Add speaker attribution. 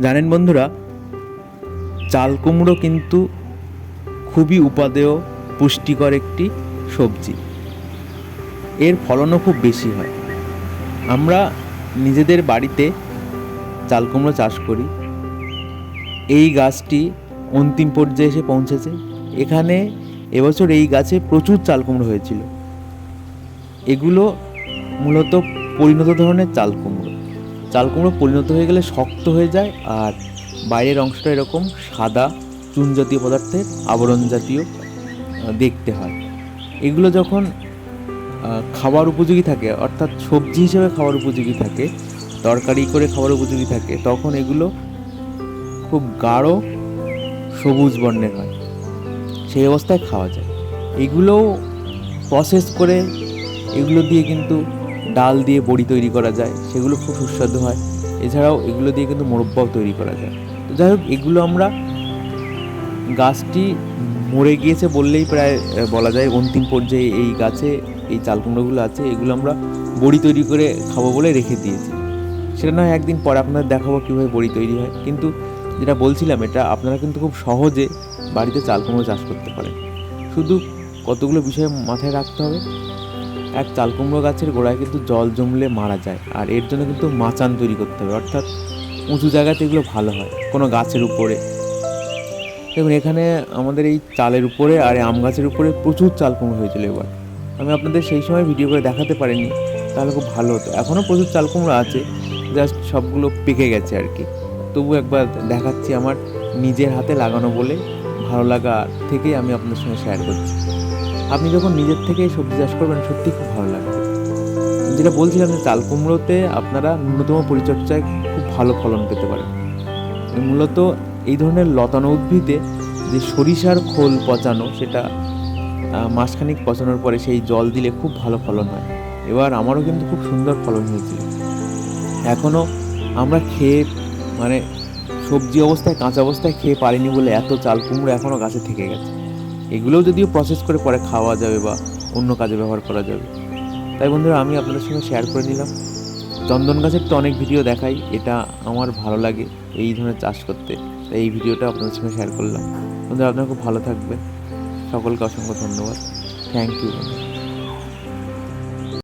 Speaker 1: জানেন বন্ধুরা, চাল কুমড়ো কিন্তু খুবই উপাদেয়, পুষ্টিকর একটি সবজি। এর ফলনও খুব বেশি হয়। আমরা নিজেদের বাড়িতে চাল কুমড়ো চাষ করি। এই গাছটি অন্তিম পর্যায়ে এসে পৌঁছেছে। এখানে এবছর এই গাছে প্রচুর চাল কুমড়ো হয়েছিল। এগুলো মূলত পরিণত ধরনের চাল কুমড়ো। চাল কুমড়ো পরিণত হয়ে গেলে শক্ত হয়ে যায় আর বাইরের অংশটা এরকম সাদা চুন জাতীয় পদার্থের আবরণ জাতীয় দেখতে হয়। এগুলো যখন খাবার উপযোগী থাকে, অর্থাৎ সবজি হিসেবে খাবার উপযোগী থাকে, তরকারি করে খাবার উপযোগী থাকে, তখন এগুলো খুব গাঢ় সবুজ বর্ণের হয়। সেই অবস্থায় খাওয়া যায়। এগুলোও প্রসেস করে, এগুলো দিয়ে কিন্তু ডাল দিয়ে বড়ি তৈরি করা যায়, সেগুলো খুব সুস্বাদু হয়। এছাড়াও এগুলো দিয়ে কিন্তু মোরব্বাও তৈরি করা যায়। তো যাই হোক, এগুলো আমরা গাছটি মরে গিয়েছে বললেই প্রায় বলা যায় অন্তিম পর্যায়ে এই গাছে এই চাল কুমড়োগুলো আছে, এগুলো আমরা বড়ি তৈরি করে খাব বলে রেখে দিয়েছি। সেটা নয়, একদিন পরে আপনাদের দেখাবো কীভাবে বড়ি তৈরি হয়। কিন্তু যেটা বলছিলাম, এটা আপনারা কিন্তু খুব সহজে বাড়িতে চাল কুমড়ো চাষ করতে পারেন। শুধু কতগুলো বিষয় মাথায় রাখতে হবে এক চালকুমড়ো গাছের গোড়ায় কিন্তু জল জমলে মারা যায়, আর এর জন্য কিন্তু মাচান তৈরি করতে হবে, অর্থাৎ উঁচু জায়গাতে এগুলো ভালো হয়, কোনো গাছের উপরে। দেখুন, এখানে আমাদের এই চালের উপরে আর আম গাছের উপরে প্রচুর চাল কুমড়ো হয়েছিল এবার। আমি আপনাদের সেই সময় ভিডিও করে দেখাতে পারিনি, তাহলে খুব ভালো হতো। এখনও প্রচুর চাল কুমড়ো আছে, জাস্ট সবগুলো পেকে গেছে আর কি। তবু একবার দেখাচ্ছি আমার নিজের হাতে লাগানো বলে ভালো লাগা থেকে আমি আপনার সঙ্গে শেয়ার করছি। আপনি যখন নিজের থেকে সবজি চাষ করবেন, সত্যি খুব ভালো লাগবে। যেটা বলছিলাম যে, চাল কুমড়োতে আপনারা ন্যূনতম পরিচর্যায় খুব ভালো ফলন পেতে পারেন। মূলত এই ধরনের লতানো উদ্ভিদে যে সরিষার খোল পচানো, সেটা মাসখানিক পচানোর পরে সেই জল দিলে খুব ভালো ফলন হয়। এবার আমারও কিন্তু খুব সুন্দর ফলন হয়েছিল। এখনও আমরা খেয়ে মানে সবজি অবস্থায়, কাঁচা অবস্থায় খেয়ে পারিনি বলে এত চাল কুমড়ো এখনও গাছে থেকে গেছে। এগুলোও যদিও প্রসেস করে পরে খাওয়া যাবে বা অন্য কাজে ব্যবহার করা যাবে। তাই বন্ধুরা, আমি আপনাদের সঙ্গে শেয়ার করে নিলাম। চন্দন গাছের তো অনেক ভিডিও দেখাই, এটা আমার ভালো লাগে এই ধরনের চাষ করতে। তাই এই ভিডিওটা আপনাদের সঙ্গে শেয়ার করলাম। বন্ধুরা, আপনারা খুব ভালো থাকবেন। সকলকে অসংখ্য ধন্যবাদ। Thank you